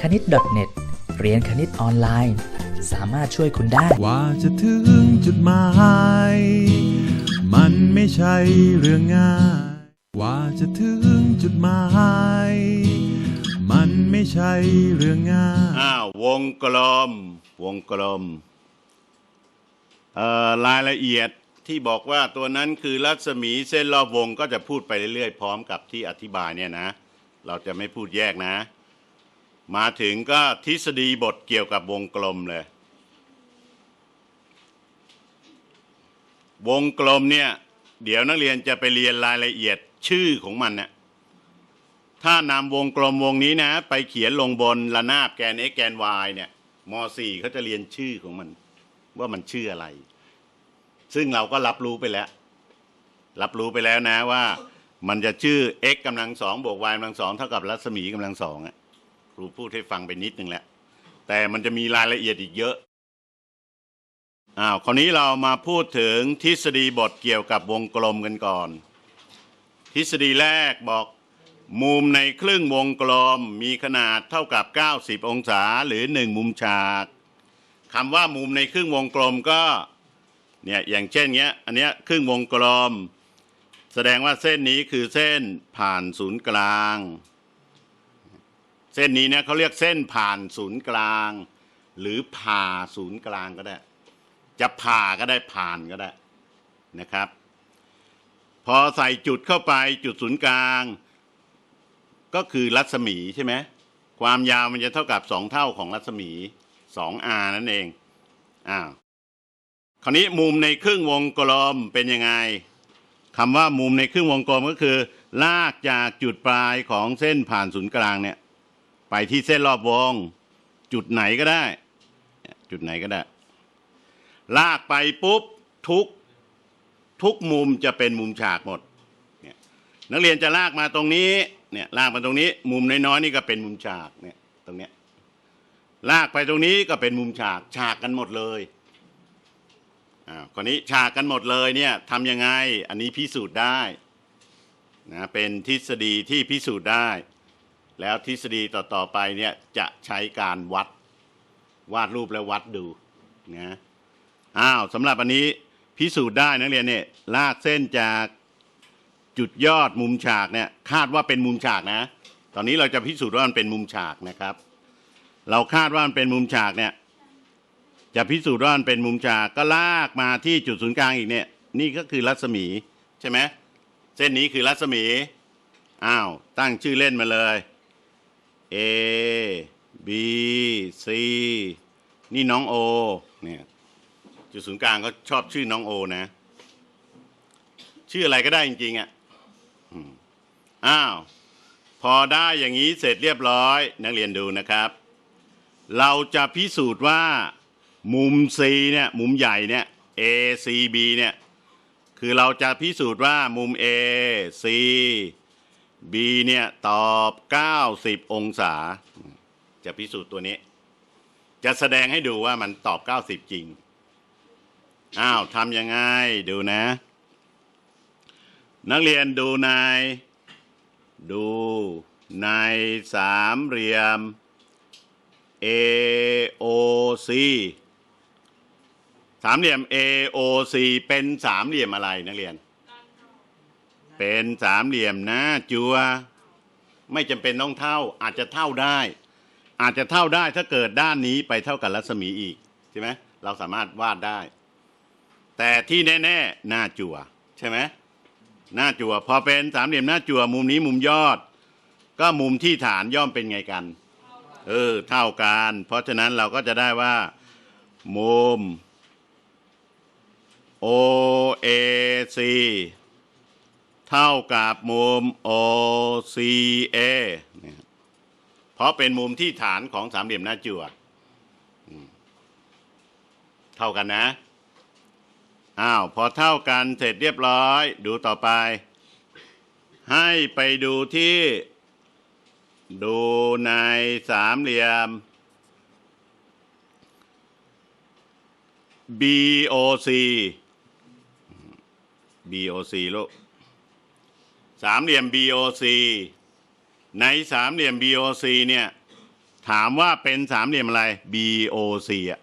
คณิต .net เรียนคณิตออนไลน์ สามารถช่วยคุณได้กว่าจะถึงจุดหมาย มันไม่ใช่เรื่องง่ายกว่าจะถึงจุดหมาย มันไม่ใช่เรื่องง่าย อ้าววงกลม วงกลมเอ่อรายละเอียดที่บอกว่าตัวนั้นคือรัศมีเส้นรอบวงก็จะพูดไปเรื่อยๆ พร้อมกับที่อธิบายเนี่ยนะ เราจะไม่พูดแยกนะ มาถึงก็ทฤษฎีบทเกี่ยวกับวงกลมเลย วงกลมเนี่ย เดี๋ยวนักเรียนจะไปเรียนรายละเอียดชื่อของมันนะถ้านำวงกลมวงนี้นะ ไปเขียนลงบนระนาบแกน x แกน y เนี่ยม .4 เขาจะเรียนชื่อของมัน ว่ามันชื่ออะไร ซึ่งเราก็รับรู้ไปแล้ว รับรู้ไปแล้วนะว่า มันจะชื่อ x กำลังสองบวก y กำลังสองเท่ากับรัศมีกำลังสองอะครูพูดให้ฟังไปนิดนึงแล้ว แต่มันจะมีรายละเอียดอีกเยอะอ้าวคราวนี้เรามาพูดถึงทฤษฎีบทเกี่ยวกับวงกลมกันก่อน ทฤษฎีแรกบอกมุมในครึ่งวงกลมมีขนาดเท่ากับ 90 องศาหรือ 1 มุมฉากคำว่ามุมในครึ่งวงกลมก็เนี่ยอย่างเช่นเงี้ยอันเนี้ยครึ่งวงกลม แสดงว่าเส้นนี้คือเส้นผ่านศูนย์กลาง เส้นนี้เนี่ยเขาเรียกเส้นผ่านศูนย์กลาง หรือผ่าศูนย์กลางก็ได้ จะผ่าก็ได้ผ่านก็ได้นะครับ พอใส่จุดเข้าไปจุดศูนย์กลาง ก็คือรัศมีใช่ไหมความยาวมันจะเท่ากับสองเท่าของรัศมีสอง r นั่นเองอ้าวคราวนี้มุมในครึ่งวงกลมเป็นยังไง คำว่ามุมในครึ่งวงกลมก็คือ ลากจากจุดปลายของเส้นผ่านศูนย์กลางเนี่ย ไปที่เส้นรอบวง จุดไหนก็ได้ จุดไหนก็ได้ ลากไปปุ๊บทุกทุกมุมจะเป็นมุมฉากหมดเนี่ยนักเรียนจะลากมาตรงนี้เนี่ยลากมาตรงนี้ มุมน้อยๆนี่ก็เป็นมุมฉากเนี่ยตรงเนี้ยลากไปตรงนี้ก็เป็นมุมฉากฉากกันหมดเลย อ่าคนนี้ฉากกันหมดเลยเนี่ยทำยังไงอันนี้พิสูจน์ได้นะเป็นทฤษฎีที่พิสูจน์ได้ แล้วทฤษฎีต่อๆไปเนี่ยจะใช้การวัดวาดรูปแล้ววัดดูนะอ้าวสำหรับอันนี้พิสูจน์ได้นักเรียนเนี่ยลากเส้นจากจุดยอดมุมฉากเนี่ยคาดว่าเป็นมุมฉากนะ ตอนนี้เราจะพิสูจน์ว่ามันเป็นมุมฉากนะครับ เราคาดว่ามันเป็นมุมฉากเนี่ย จะพิสูจน์ว่ามันเป็นมุมฉากก็ลากมาที่จุดศูนย์กลางอีกเนี่ย นี่ก็คือรัศมีใช่ไหมเส้นนี้คือรัศมีอ้าวตั้งชื่อเล่นมาเลย A B C นี่น้องโอเนี่ยจุดศูนย์กลางก็ชอบชื่อน้องโอนะ ชื่ออะไรก็ได้จริงๆอะ่ะอ้าว พอได้อย่างนี้เสร็จเรียบร้อย นักเรียนดูนะครับ เราจะพิสูจน์ว่า มุม C เนี่ยมุมใหญ่เนี่ย ACB เนี่ยคือเราจะพิสูจน์ว่ามุม A C B เนี่ยตอบ 90 องศา จะพิสูจน์ตัวนี้ จะแสดงให้ดูว่ามันตอบ 90 จริง อ้าวทำยังไงดูนะ นักเรียนดูในดูในสามเหลี่ยม AOC สามเหลี่ยม AOC เป็นสามเหลี่ยมอะไรนักเรียน เป็นสามเหลี่ยมหนะจัว ไม่จำเป็นต้องเท่า อาจจะเท่าได้ อาจจะเท่าได้ถ้าเกิดด้านนี้ไปเท่ากับรัศมีอีกใช่ไหมเราสามารถวาดได้ แต่ที่แน่ๆหน้าจั่วใช่ไหมหน้าจั่วพอเป็นสามเหลี่ยมหน้าจั่วมุมนี้มุมยอด ก็มุมที่ฐานย่อมเป็นไงกัน เออ เท่ากัน เพราะฉะนั้นเราก็จะได้ว่ามุม OAC เท่ากับมุม OCA เนี่ยเพราะเป็นมุมที่ฐานของสามเหลี่ยมหน้าจั่วเท่ากันนะอ้าวพอเท่ากันเสร็จเรียบร้อยดูต่อไป ให้ไปดูที่ ดูในสามเหลี่ยม BOC BOC ลูกสามเหลี่ยม BOC ในสามเหลี่ยม BOC เนี่ยถามว่าเป็นสามเหลี่ยมอะไร BOC อะ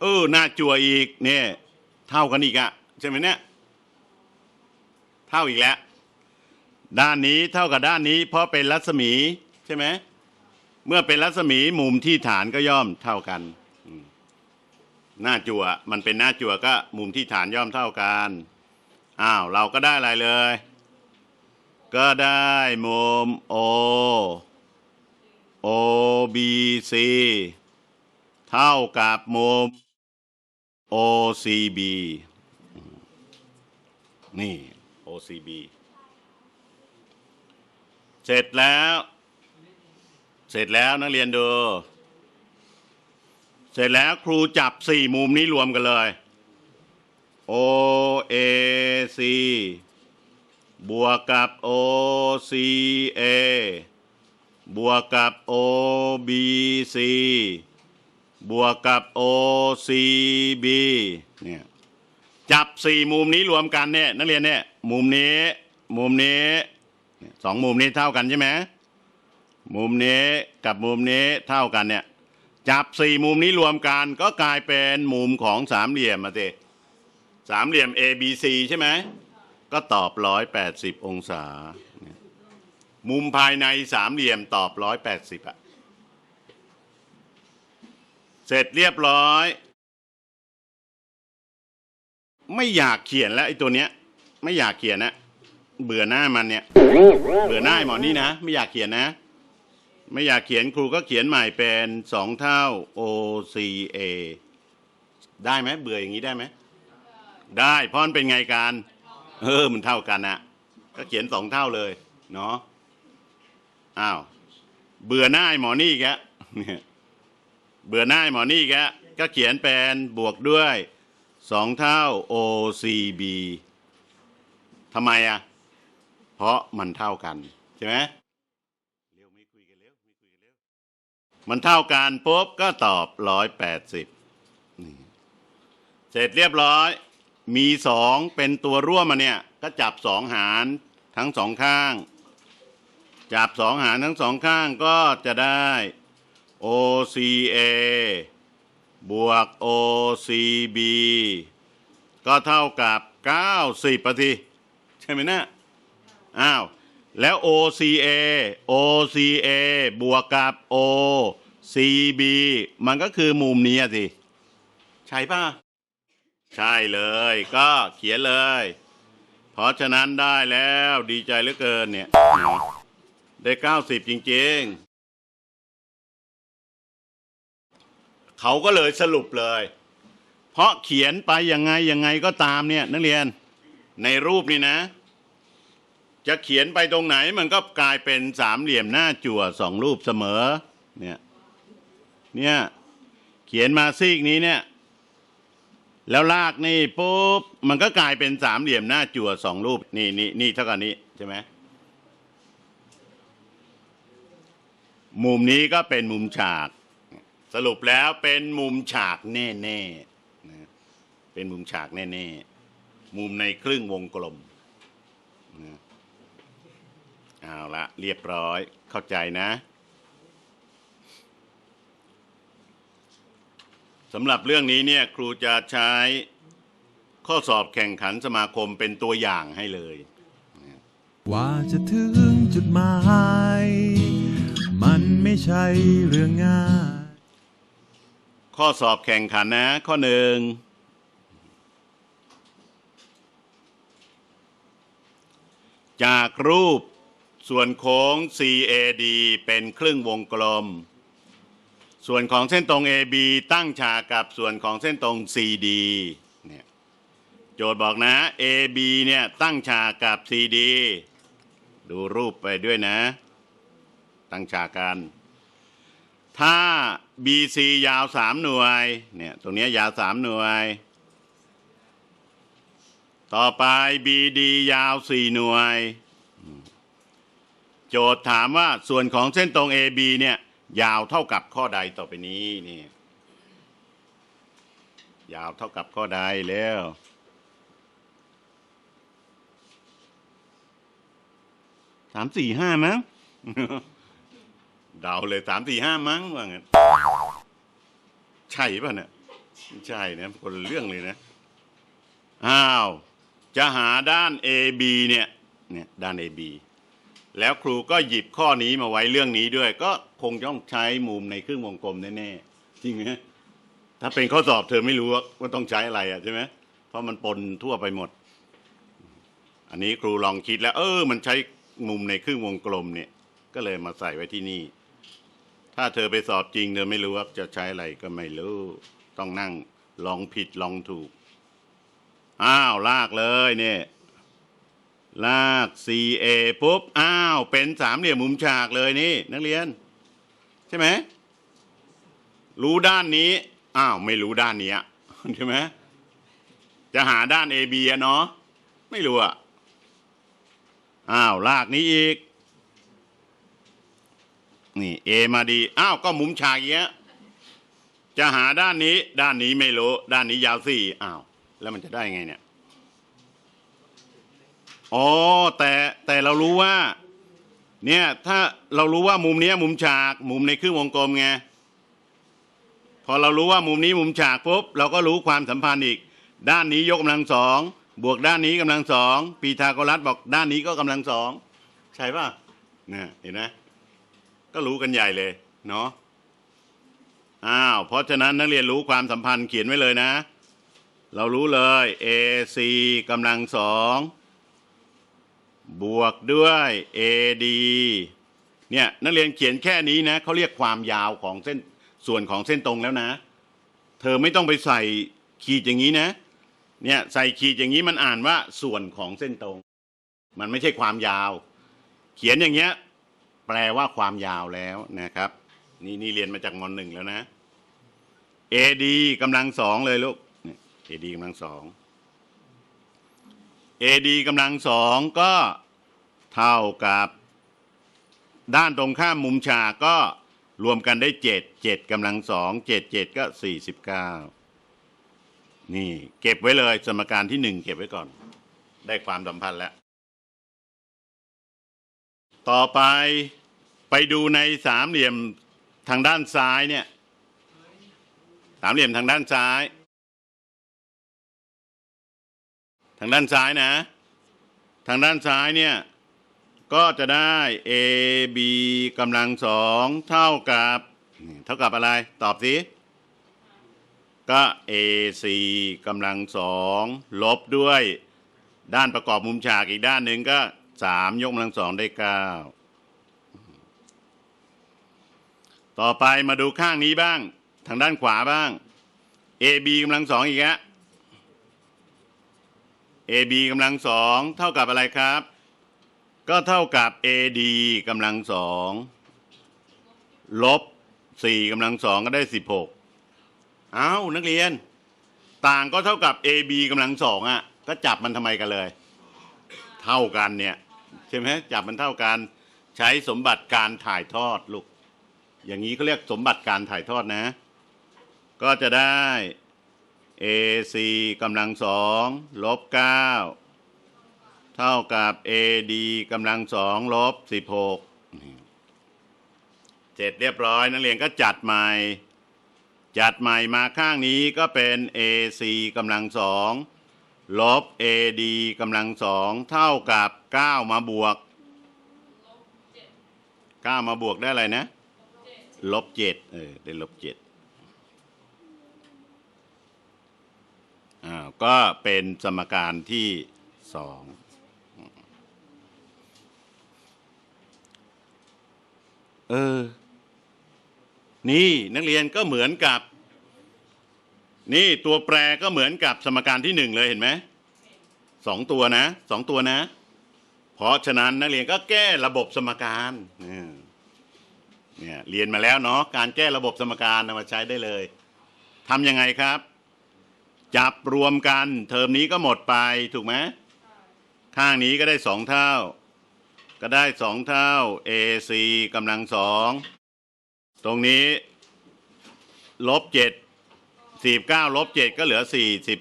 เออหน้าจั่วอีกเนี่ยเท่ากันอีกอะใช่ไหมเนี่ยเท่าอีกแล้ว ด้านนี้เท่ากับด้านนี้ เพราะเป็นรัศมีใช่ไหมเมื่อเป็นรัศมีมุมที่ฐานก็ย่อมเท่ากัน หน้าจั่วมันเป็นหน้าจั่วก็มุมที่ฐานย่อมเท่ากันอ้าวเราก็ได้อะไรเลย ก็ได้มุม O OBC เท่ากับมุม OCB นี่ OCB เสร็จแล้ว เสร็จแล้วนักเรียนดู เสร็จแล้วครูจับสี่มุมนี้รวมกันเลย OAC บวกกับ OCA บวกกับ OBC บวกกับ OCB เนี่ยจับสี่มุมนี้รวมกันเนี่ยนักเรียนเนี่ยมุมนี้ มุมนี้สองมุมนี้เท่ากันใช่ไหมมุมนี้กับมุมนี้เท่ากันเนี่ย จับสี่มุมนี้รวมกันก็กลายเป็นมุมของสามเหลี่ยมมาสิสามเหลี่ยม ABC ใช่ไหมก็ตอบร้อยแปดสิบองศา มุมภายในสามเหลี่ยมตอบร้อยแปดสิบอะเสร็จเรียบร้อย ไม่อยากเขียนแล้วไอ้ตัวเนี้ย ไม่อยากเขียนนะเบื่อหน้ามันเนี่ย เบื่อหน้าหมอนี่นะ ไม่อยากเขียนนะ ไม่อยากเขียนครูก็เขียนใหม่เป็นสองเท่า OCA ได้ไหมเบื่ออย่างนี้ได้ไหมได้เพราะมันเป็นไงการเออมันเท่ากันนะก็เขียนสองเท่าเลย เนาะอ้าวเบื่อหน้าหมอนี่แกเนี่ยเบื่อหน้าหมอนี่แกก็เขียนเป็นบวกด้วยสองเท่า OCB ทำไมอะเพราะมันเท่ากัน ใช่ไหม เร็วไม่คุยกันเร็วไม่คุยกันเร็ว มันเท่ากันปุ๊บก็ตอบร้อยแปดสิบเสร็จเรียบร้อย มีสองเป็นตัวร่วมมาเนี่ย ก็จับสองหารทั้งสองข้าง จับสองหารทั้งสองข้างก็จะได้ OCA บวก OCB ก็เท่ากับ 90ปะทีใช่ไหมนะ อ้าว แล้ว OCA OCA บวกกับ OCB มันก็คือมุมนี้สิ ใช่ป่ะ ใช่เลยก็เขียนเลย เพราะฉะนั้นได้แล้วดีใจเหลือเกินเนี่ย ได้ 90 จริง ๆ เขาก็เลยสรุปเลย เพราะเขียนไปยังไงยังไงก็ตามเนี่ย นักเรียนในรูปนี่นะ จะเขียนไปตรงไหนมันก็กลายเป็นสามเหลี่ยมหน้าจั่วสองรูปเสมอ เนี่ย เนี่ย เขียนมาซีกนี้เนี่ย แล้วลากนี่ปุ๊บมันก็กลายเป็นสามเหลี่ยมหน้าจั่วสองรูป นี่นี่นี่เท่ากับนี้ใช่ไหมมุมนี้ก็เป็นมุมฉาก สรุปแล้วเป็นมุมฉากแน่ๆนะเป็นมุมฉากแน่ๆมุมในครึ่งวงกลม เอาละเรียบร้อยเข้าใจนะสำหรับเรื่องนี้เนี่ยครูจะใช้ข้อสอบแข่งขันสมาคมเป็นตัวอย่างให้เลยกว่าจะถึงจุดหมาย มันไม่ใช่เรื่องง่าย ข้อสอบแข่งขันนะ ข้อหนึ่งจากรูป ส่วนโค้ง CAD เป็นครึ่งวงกลม ส่วนของเส้นตรง AB ตั้งฉากกับส่วนของเส้นตรง CD เนี่ยโจทย์บอกนะ AB เนี่ยตั้งฉากกับ CD ดูรูปไปด้วยนะ ตั้งฉากกัน ถ้า BC ยาว 3 หน่วย เนี่ยตรงนี้ยยาว 3 หน่วย ต่อไป BD ยาว 4 หน่วย โจทย์ถามว่าส่วนของเส้นตรง AB เนี่ย ยาวเท่ากับข้อใดต่อไปนี้นี่ยาวเท่ากับข้อใดแล้วสามสี่ห้ามั้งเดาเลยสามสี่ห้ามั้งว่างั้นใช่ป่ะเนี่ยไม่ใช่นะคนเรื่องเลยนะอ้าว จะหาด้าน AB เนี่ย เนี่ย ด้าน AB แล้วครูก็หยิบข้อนี้มาไว้เรื่องนี้ด้วย ก็คงต้องใช้มุมในครึ่งวงกลมแน่ๆจริงไหมถ้าเป็นข้อสอบเธอไม่รู้ว่าต้องใช้อะไรอะใช่ไหมเพราะมันปนทั่วไปหมด อันนี้ครูลองคิดแล้ว เออ มันใช้มุมในครึ่งวงกลมเนี่ย ก็เลยมาใส่ไว้ที่นี่ ถ้าเธอไปสอบจริงเธอไม่รู้ว่าจะใช้อะไรก็ไม่รู้ ต้องนั่งลองผิดลองถูก อ้าวลากเลยเนี่ย ลาก CA ปุ๊บ อ้าว เป็นสามเหลี่ยมมุมฉากเลยนี่ นักเรียน ใช่ไหม รู้ด้านนี้ อ้าว ไม่รู้ด้านนี้ใช่ไหมจะหาด้าน AB อะเนาะไม่รู้อะอ้าว ลากนี้อีก นี่ A มาดี อ้าว ก็มุมฉากเงี้ย จะหาด้านนี้ ด้านนี้ไม่รู้ ด้านนี้ยาวสี่อ้าว แล้วมันจะได้ไงเนี่ย อ๋อแต่แต่เรารู้ว่า เนี่ยถ้าเรารู้ว่ามุมเนี้ย มุมฉาก มุมในครึ่งวงกลมไงพอเรารู้ว่ามุมนี้มุมฉากปุ๊บเราก็รู้ความสัมพันธ์อีก ด้านนี้ยกกำลังสองบวกด้านนี้กำลังสองปีทาโกรัสบอกด้านนี้ก็กำลังสองใช่ป่ะเนี่ยเห็นไหมก็รู้กันใหญ่เลยเนาะอ้าวเพราะฉะนั้นนักเรียนรู้ความสัมพันธ์เขียนไว้เลยนะ เรารู้เลย AC กำลังสอง บวกด้วย AD เนี่ยนักเรียนเขียนแค่นี้นะเขาเรียกความยาวของเส้นส่วนของเส้นตรงแล้วนะ เธอไม่ต้องไปใส่ขีดอย่างนี้นะ เนี่ยใส่ขีดอย่างนี้มันอ่านว่าส่วนของเส้นตรง มันไม่ใช่ความยาว เขียนอย่างเงี้ยแปลว่าความยาวแล้วนะครับ นี่นี่เรียนมาจากมหนึ่งแล้วนะ AD กำลังสองเลยลูกเนี่ย AD กำลังสอง AD กำลังสองก็ เท่ากับ ด้านตรงข้ามมุมฉากก็รวมกันได้เจ็ดเจ็ดกำลังสองเจ็ดเจ็ดก็สี่สิบเก้านี่ เก็บไว้เลยสมการที่หนึ่งเก็บไว้ก่อน ได้ความสัมพันธ์แล้ว ต่อไปไปดูในสามเหลี่ยมทางด้านซ้ายเนี่ย สามเหลี่ยมทางด้านซ้าย ทางด้านซ้ายนะ ทางด้านซ้ายเนี่ย ก็จะได้ a b กำลังสองเท่ากับ เท่ากับอะไร ตอบสิก็ a c กำลังสองลบด้วย ด้านประกอบมุมฉากอีกด้านหนึ่งก็สามยกกำลังสองได้เก้าต่อไปมาดูข้างนี้บ้าง ทางด้านขวาบ้าง a b กำลังสองอีกแล้ AB กำลังสองเท่ากับอะไรครับ ก็เท่ากับ AD กำลังสองลบสี่กำลังสองก็ได้สิบหกเอ้านักเรียน ต่างก็เท่ากับ AB กำลังสองอะ ก็จับมันทำไมกันเลย เท่ากันเนี่ยใช่ไหมจับมันเท่ากันใช้สมบัติการถ่ายทอดลูก อย่างนี้เขาเรียกสมบัติการถ่ายทอดนะ ก็จะได้ AC กำลังสองลบเก้า เท่ากับ AD กำลังสองลบสิบหกเสร็จเรียบร้อยนักเรียนก็จัดใหม่ จัดใหม่มาข้างนี้ก็เป็น AC กำลังสองลบ AD กำลังสองเท่ากับ 9 มาบวก 9 มาบวกได้อะไรนะ ลบเจ็ดเออได้ลบเจ็ดอ่าก็เป็นสมการที่สอง เออ นี่นักเรียนก็เหมือนกับ นี่ตัวแปรก็เหมือนกับสมการที่หนึ่งเลยเห็นไหมสองตัวนะสองตัวนะ เพราะฉะนั้นนักเรียนก็แก้ระบบสมการเนี่ยเนี่ยเรียนมาแล้วเนาะการแก้ระบบสมการนำมาใช้ได้เลยทำยังไงครับ จับรวมกัน เทอมนี้ก็หมดไปถูกไหมข้างนี้ก็ได้สองเท่า ก็ได้สองเท่า AC กำลังสองตรงนี้ลบเจ็ดสี่เก้าลบเจ็ดก็เหลือสี่สิบ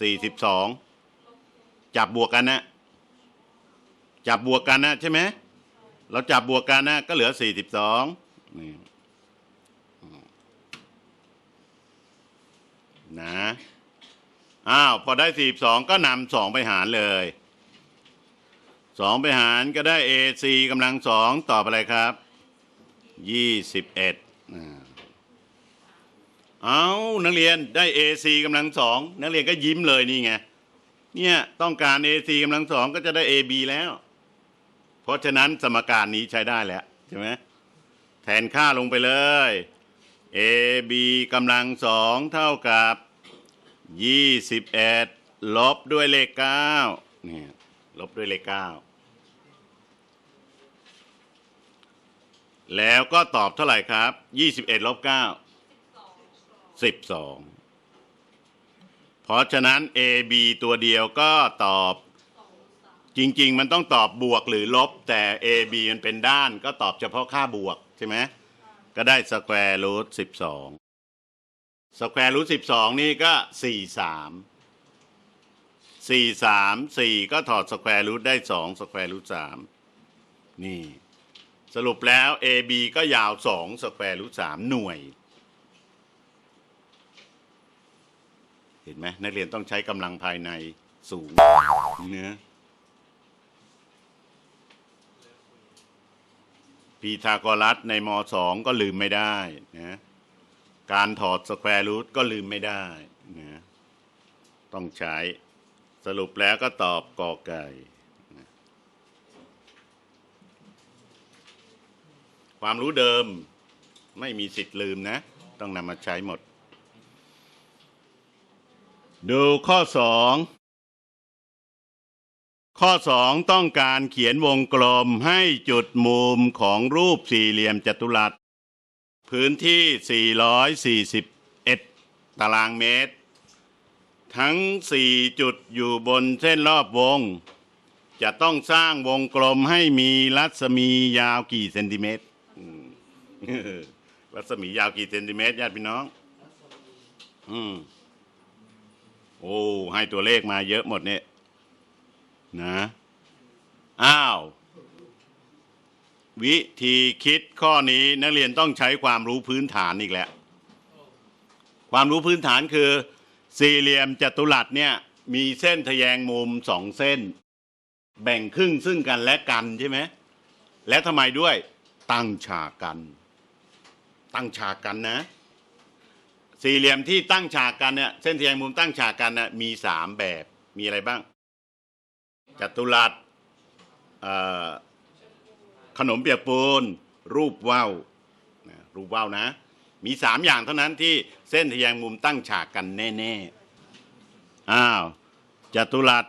สี่สิบสองจับบวกกันนะ จับบวกกันนะใช่ไหมเราจับบวกกันนะก็เหลือสี่สิบสองนี่นะอ้าวพอได้สี่สองก็นำสองไปหารเลย สองไปหารก็ได้ AC กำลังสองตอบอะไรครับยี่สิบเอ็ดเอานักเรียนได้ AC กำลังสองนักเรียนก็ยิ้มเลยนี่ไงเนี่ยต้องการ AC กำลังสองก็จะได้ AB แล้ว เพราะฉะนั้นสมการนี้ใช้ได้แล้วใช่ไหมแทนค่าลงไปเลย AB กำลังสองเท่ากับ 21 ลบด้วยเลข9เนี่ย ลบด้วยเลข9แล้วก็ตอบเท่าไหร่ครับ 21ลบ9 12 เพราะฉะนั้น AB ตัวเดียวก็ตอบจริง ๆ มันต้องตอบบวกหรือลบ แต่ AB มันเป็นด้านก็ตอบเฉพาะค่าบวกใช่ไหมก็ได้สแควร์รูท12สแควร์รูท12 นี่ก็ 43 43 4ก็ถอดสแควร์รูทได้2สแควร์รูท3นี่ สรุปแล้ว AB ก็ยาว2สแควร์รูท3หน่วย เห็นไหมนักเรียนต้องใช้กำลังภายในสูงเนื้อพีทาโกรัสในมสองก็ลืมไม่ได้นะการถอดสแควร์รูทก็ลืมไม่ได้นะต้องใช้ สรุปแล้วก็ตอบกอไก่ความรู้เดิมไม่มีสิทธิ์ลืมนะ ต้องนำมาใช้หมด ดูข้อสองข้อสองต้องการเขียนวงกลมให้จุดมุมของรูปสี่เหลี่ยมจัตุรัส พื้นที่ 441 ตารางเมตร ทั้ง4จุดอยู่บนเส้นรอบวง จะต้องสร้างวงกลมให้มีรัศมียาวกี่เซนติเมตรรัศมียาวกี่เซนติเมตรญาติพี่น้อง อืมโอ้ให้ตัวเลขมาเยอะหมดเนี่ย นะ อ้าว วิธีคิดข้อนี้นักเรียนต้องใช้ความรู้พื้นฐานอีกแล้ว ความรู้พื้นฐานคือ สี่เหลี่ยมจัตุรัสเนี่ย มีเส้นทะแยงมุมสองเส้น แบ่งครึ่งซึ่งกันและกันใช่ไหมและทำไมด้วยตั้งฉากกัน ตั้งฉากกันนะ สี่เหลี่ยมที่ตั้งฉากกันเนี่ยเส้นทะแยงมุมตั้งฉากกันน่ะมีสามแบบมีอะไรบ้าง จัตุรัสขนมเปียกปูนรูปว่าวรูปว่าวนะ มีสามอย่างเท่านั้นที่ เส้นทแยงมุมตั้งฉากกันแน่ๆ อ้าวจัตุรัส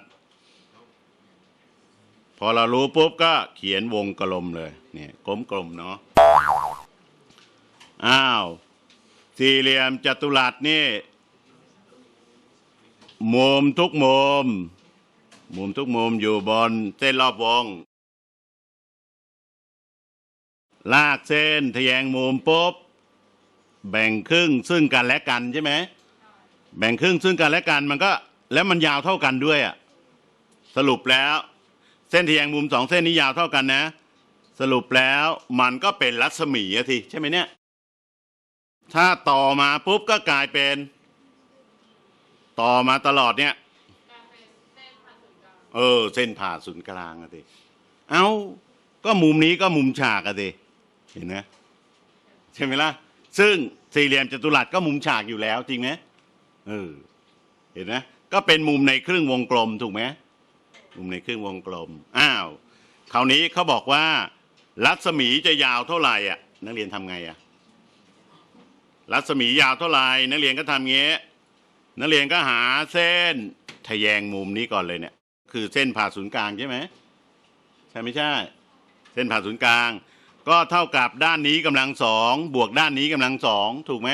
พอเรารู้ปุ๊บก็เขียนวงกลมเลยเนี่ยกลมๆเนาะอ้าว สี่เหลี่ยมจัตุรัสนี่มุมทุกมุมมุมทุกมุมอยู่บนเส้นรอบวง ลากเส้นทแยงมุมปุ๊บ แบ่งครึ่งซึ่งกันและกันใช่ไหมแบ่งครึ่งซึ่งกันและกันมันก็ แล้วมันยาวเท่ากันด้วยอะสรุปแล้ว เส้นทะแยงมุมสองเส้นนี้ยาวเท่ากันนะ สรุปแล้วมันก็เป็นรัศมีอะทีใช่ไหมเนี่ย ถ้าต่อมาปุ๊บก็กลายเป็น ต่อมาตลอดเนี่ยเออ เส้นผ่าศูนย์กลางอะสิเอา้าก็มุมนี้ก็มุมฉากอะสิเห็นไหมใช่ไหมล่ะ ซึ่งสี่เหลี่ยมจัตุรัสก็มุมฉากอยู่แล้วจริงไหมเออเห็นไหมก็เป็นมุมในครึ่งวงกลมถูกไหมมุมในครึ่งวงกลมอ้าวคราวนี้เขาบอกว่า รัศมีจะยาวเท่าไหร่อะ นักเรียนทำไงอะรัศมียาวเท่าไหร่นักเรียนก็ทำเงี้ยนักเรียนก็หาเส้นทะแยงมุมนี้ก่อนเลยเนี่ย คือเส้นผ่าศูนย์กลางใช่ไหมใช่ไม่ใช่ เส้นผ่าศูนย์กลาง ก็เท่ากับด้านนี้กำลังสองบวกด้านนี้กำลังสองถูกไหม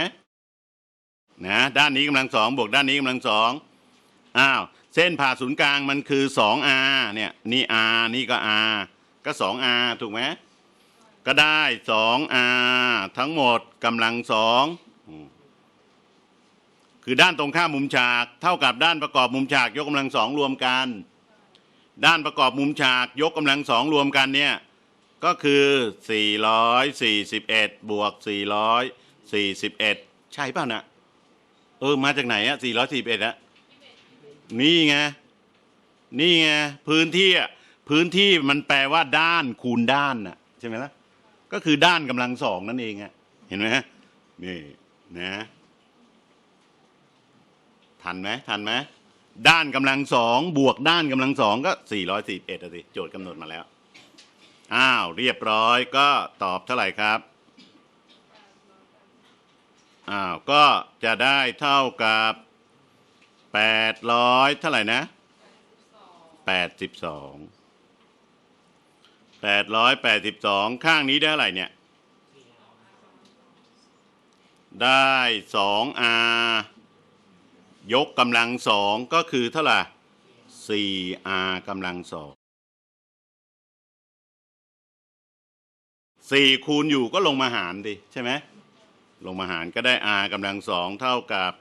นะด้านนี้กำลังสองบวกด้านนี้กำลังสองอ้าวเส้นผ่าศูนย์กลางมันคือสอง r เนี่ยนี่ r นี่ก็ r ก็สอง r ถูกไหมก็ได้สอง r ทั้งหมดกำลังสองคือด้านตรงข้ามมุมฉาก เท่ากับด้านประกอบมุมฉากยกกำลังสองรวมกัน ด้านประกอบมุมฉากยกกำลังสองรวมกันเนี่ย ก็คือ 441 บวก 441 ใช่ป่ะนะเออ มาจากไหนอะ441อะนี่ไง นี่ไง พื้นที่อะพื้นที่มันแปลว่าด้านคูณด้านน่ะ ใช่ไหมล่ะ ก็คือด้านกำลังสองนั่นเองอะเห็นไหมนี่นะทันไหมทันไหมด้านกำลังสองบวกด้านกำลังสองก็สี่ร้อยสี่เอ็ดสิโจทย์กำหนดมาแล้ว อ้าว เรียบร้อยก็ตอบเท่าไหร่ครับอ้าวก็จะได้เท่ากับแปดร้อยเท่าไหร่นะแปดสิบสองแปดร้อยแปดสิบสองข้างนี้ได้เท่าไหร่เนี่ย ได้สองายกกำลังสองก็คือเท่าไหร่สี่อากำลังสอง สี่คูณอยู่ก็ลงมาหารดิใช่ไหมลงมาหารก็ได้ r กำลังสองเท่ากับ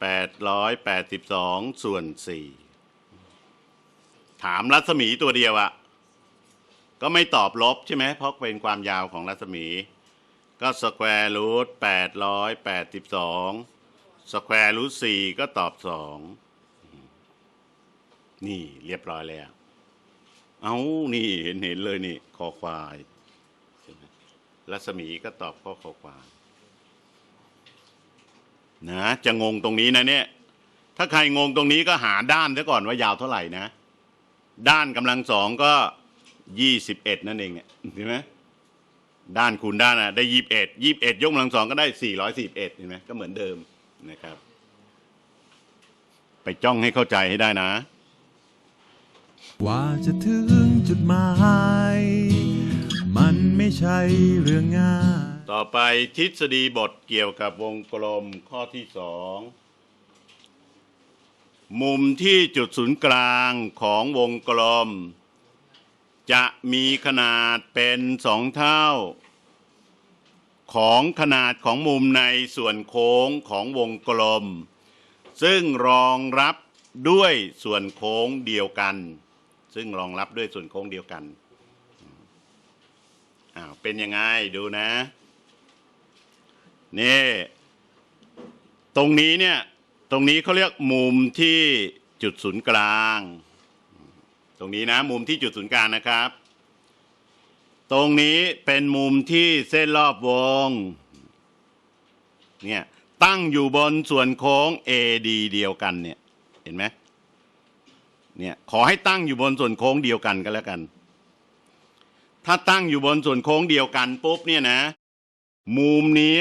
แปดร้อยแปดสิบสองส่วนสี่ถามรัศมีตัวเดียวอะก็ไม่ตอบลบใช่ไหมเพราะเป็นความยาวของรัศมี ก็สแควร์รูทแปดร้อยแปดสิบสองสแควร์รูทสี่ก็ตอบสองนี่เรียบร้อยแล้ว เอานี่เห็นเห็นเลยนี่ คอควาย รัศมีก็ตอบข้อคอควายนะจะงงตรงนี้นะเนี่ย ถ้าใครงงตรงนี้ก็หาด้านซะก่อนว่ายาวเท่าไหร่นะ ด้านกำลังสองก็ยี่สิบเอ็ดนั่นเองเนี่ยเห็นไหมด้านคูณด้านอะได้ยี่สิบเอ็ดยี่สิบเอ็ดยกกำลังสองก็ได้สี่ร้อยสี่สิบเอ็ดเห็นไหมก็เหมือนเดิมนะครับ ไปจ้องให้เข้าใจให้ได้นะ ว่าจะถึงจุดหมาย ไม่ใช่เรื่องง่าย ต่อไปทฤษฎีบทเกี่ยวกับวงกลมข้อที่สองมุมที่จุดศูนย์กลางของวงกลม จะมีขนาดเป็นสองเท่า ของขนาดของมุมในส่วนโค้งของวงกลม ซึ่งรองรับด้วยส่วนโค้งเดียวกัน ซึ่งรองรับด้วยส่วนโค้งเดียวกัน อ้าวเป็นยังไงดูนะนี่ตรงนี้เนี่ยตรงนี้เขาเรียกมุมที่จุดศูนย์กลาง ตรงนี้นะมุมที่จุดศูนย์กลางนะครับ ตรงนี้เป็นมุมที่เส้นรอบวงเนี่ยตั้งอยู่บนส่วนโค้ง AD เดียวกันเนี่ยเห็นไหมเนี่ยขอให้ตั้งอยู่บนส่วนโค้งเดียวกันก็แล้วกัน ถ้าตั้งอยู่บนส่วนโค้งเดียวกันปุ๊บเนี่ยนะ มุมนี้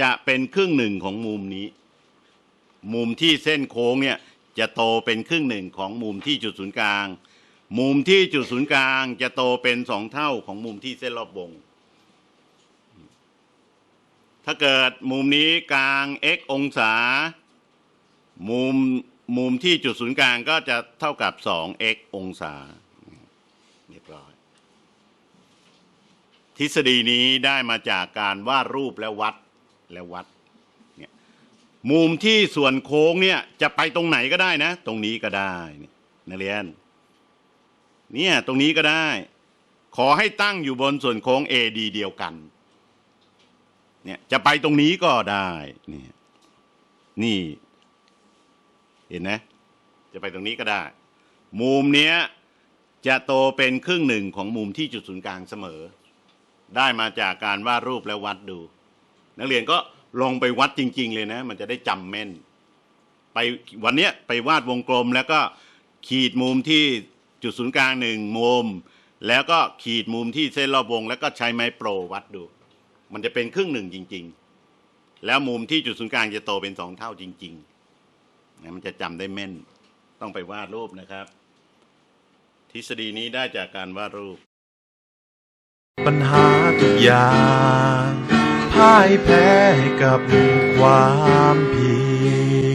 จะเป็นครึ่งหนึ่งของมุมนี้ มุมที่เส้นโค้งเนี่ยจะโตเป็นครึ่งหนึ่งของมุมที่จุดศูนย์กลาง มุมที่จุดศูนย์กลางจะโตเป็นสองเท่าของมุมที่เส้นรอบวง ถ้าเกิดมุมนี้กลาง x องศา มุมมุมที่จุดศูนย์กลางก็จะเท่ากับ 2x องศาเรียบร้อย ทฤษฎีนี้ได้มาจากการวาดรูปและวัดและวัดเนี่ยมุมที่ส่วนโค้งเนี่ยจะไปตรงไหนก็ได้นะ ตรงนี้ก็ได้นี่ยนักเรียน เนี่ยตรงนี้ก็ได้ ขอให้ตั้งอยู่บนส่วนโค้ง AD เดียวกันเนี่ยจะไปตรงนี้ก็ได้นี่นี่เห็นไหมจะไปตรงนี้ก็ได้ มุมเนี้ยจะโตเป็นครึ่งหนึ่งของมุมที่จุดศูนย์กลางเสมอ ได้มาจากการวาดรูปและวัดดู นักเรียนก็ลองไปวัดจริง ๆ เลยนะ มันจะได้จำแม่น ไปวันเนี้ยไปวาดวงกลมแล้วก็ขีดมุมที่จุดศูนย์กลางหนึ่งมุมแล้วก็ขีดมุมที่เส้นรอบวง แล้วก็ใช้ไม้โปรวัดดู มันจะเป็นครึ่งหนึ่งจริง ๆ แล้วมุมที่จุดศูนย์กลางจะโตเป็นสองเท่าจริงๆนะมันจะจำได้แม่นต้องไปวาดรูปนะครับ ทฤษฎีนี้ได้จากการวาดรูป ปัญหาทุกอย่างพ่ายแพ้กับความเพียร